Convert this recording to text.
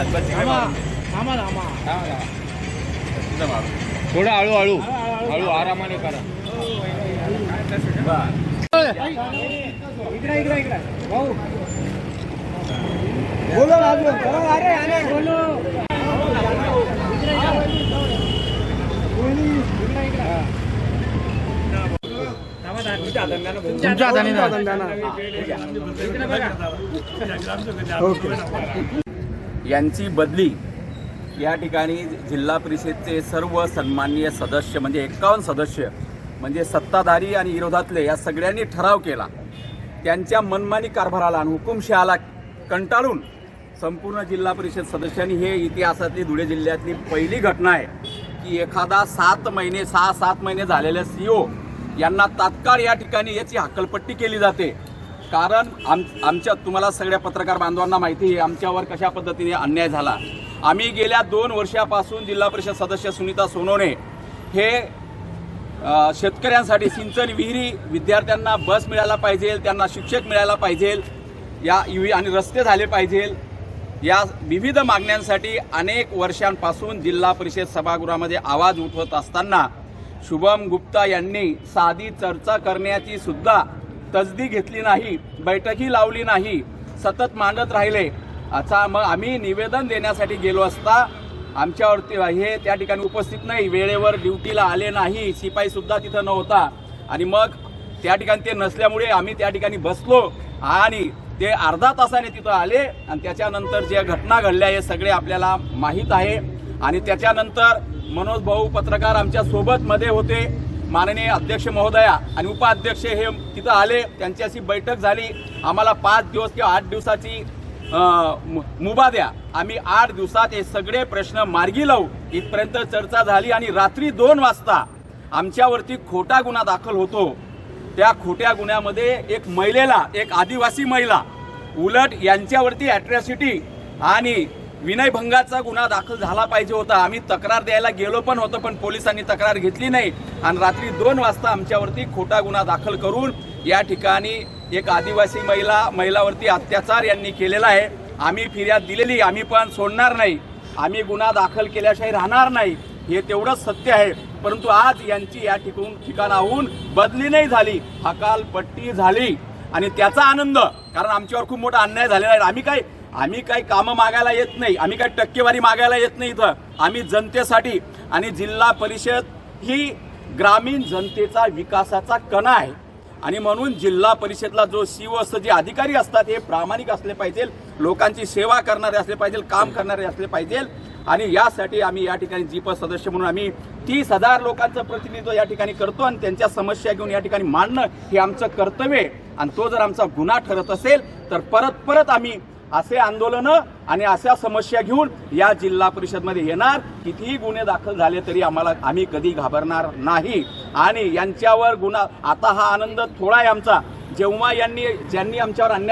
थांबा थांबा थोडं हळू हळू हळू. आरामाने करा. इकडे इकडे इकडे. भाऊ. बोलो राजू. बोलो अरे अरे बोलो. तुमच्या हाताने यांची बदली या ठिकाणी जिल्हा परिषदचे सर्व सन्माननीय सदस्य म्हणजे एक्कावन्न सदस्य म्हणजे सत्ताधारी आणि विरोधातले या सगळ्यांनी ठराव केला. त्यांच्या मनमानी कारभाराला आणि हुकुमशहाला कंटाळून संपूर्ण जिल्हा परिषद सदस्यांनी हे इतिहासातली धुळे जिल्ह्यातली पहिली घटना आहे की एखादा सात महिने सहा सात महिने झालेल्या सीओ यांना तात्काळ या ठिकाणी याची हक्कलपट्टी केली जाते. कारण आम आमच्या तुम्हाला सगळ्या पत्रकार बांधवांना माहिती आहे आमच्यावर कशा पद्धतीने अन्याय झाला. आम्ही गेल्या दोन वर्षापासून जिल्हा परिषद सदस्य सुनीता सोनवणे हे शेतकऱ्यांसाठी सिंचन विहिरी विद्यार्थ्यांना बस मिळायला पाहिजे त्यांना शिक्षक मिळायला पाहिजे या युवी आणि रस्ते झाले पाहिजे. या विविध मागण्यांसाठी अनेक वर्षांपासून जिल्हा परिषद सभागृहामध्ये आवाज उठवत असताना शुभम गुप्ता यांनी साधी चर्चा करण्याची सुद्धा तसदी घेतली नाही बैठकी लावली नाही सतत मांडत राहिले. आता मग आम्ही निवेदन देण्यासाठी गेलो असता आमच्यावरती हे त्या ठिकाणी उपस्थित नाही वेळेवर ड्युटीला आले नाही शिपाईसुद्धा तिथं नव्हता. आणि मग त्या ठिकाणी ते नसल्यामुळे आम्ही त्या ठिकाणी बसलो आणि ते अर्धा तासाने तिथं आले आणि त्याच्यानंतर ज्या घटना घडल्या हे सगळे आपल्याला माहीत आहे. आणि त्याच्यानंतर मनोज भाऊ पत्रकार आमच्यासोबत मध्ये होते. माननीय अध्यक्ष महोदया आणि उपाध्यक्ष हे तिथं आले त्यांच्याशी बैठक झाली. आम्हाला पाच दिवस किंवा आठ दिवसाची मुभा द्या. आम्ही आठ दिवसात हे सगळे प्रश्न मार्गी लावू. इथपर्यंत चर्चा झाली आणि रात्री दोन वाजता आमच्यावरती खोटा गुन्हा दाखल होतो. त्या खोट्या गुन्ह्यामध्ये एक महिलेला एक आदिवासी महिला उलट यांच्यावरती ॲट्रॅसिटी आणि विनयभंगाचा गुन्हा दाखल झाला पाहिजे होता. आम्ही तक्रार द्यायला गेलो पण होतो पण पोलिसांनी तक्रार घेतली नाही. आणि रात्री दोन वाजता आमच्यावरती खोटा गुन्हा दाखल करून या ठिकाणी एक आदिवासी महिला महिलावरती अत्याचार यांनी केलेला आहे. आम्ही फिर्याद दिलेली आम्ही पण सोडणार नाही. आम्ही गुन्हा दाखल केल्याशिवाय राहणार नाही. हे तेवढंच सत्य आहे. परंतु आज यांची या ठिकाण ठिकाणाहून बदली नाही झाली. हकालपट्टी झाली. आणि त्याचा आनंद कारण आमच्यावर खूप मोठा अन्याय झालेला आहे. आम्ही काय आम्ही काही कामं मागायला येत नाही आम्ही काही टक्केवारी मागायला येत नाही इथं. आम्ही जनतेसाठी आणि जिल्हा परिषद ही ग्रामीण जनतेचा विकासाचा कणा आहे. आणि म्हणून जिल्हा परिषदला जो शिवस्त जे अधिकारी असतात हे प्रामाणिक असले पाहिजे लोकांची सेवा करणारे असले पाहिजे काम करणारे असले पाहिजे. आणि यासाठी आम्ही या ठिकाणी जीप सदस्य म्हणून आम्ही तीस हजार लोकांचं प्रतिनिधित्व या ठिकाणी करतो आणि त्यांच्या समस्या घेऊन या ठिकाणी मांडणं हे आमचं कर्तव्य आहे. आणि तो जर आमचा गुन्हा ठरत असेल तर परत परत आम्ही असे आंदोलनं आणि अशा समस्या घेऊन या जिल्हा परिषदमध्ये येणार. कितीही गुन्हे दाखल झाले तरी आम्हाला आम्ही कधी घाबरणार नाही. आणि यांच्यावर गुन्हा आता हा आनंद थोडा आहे आमचा. जेव्हा यांनी ज्यांनी आमच्यावर अन्याय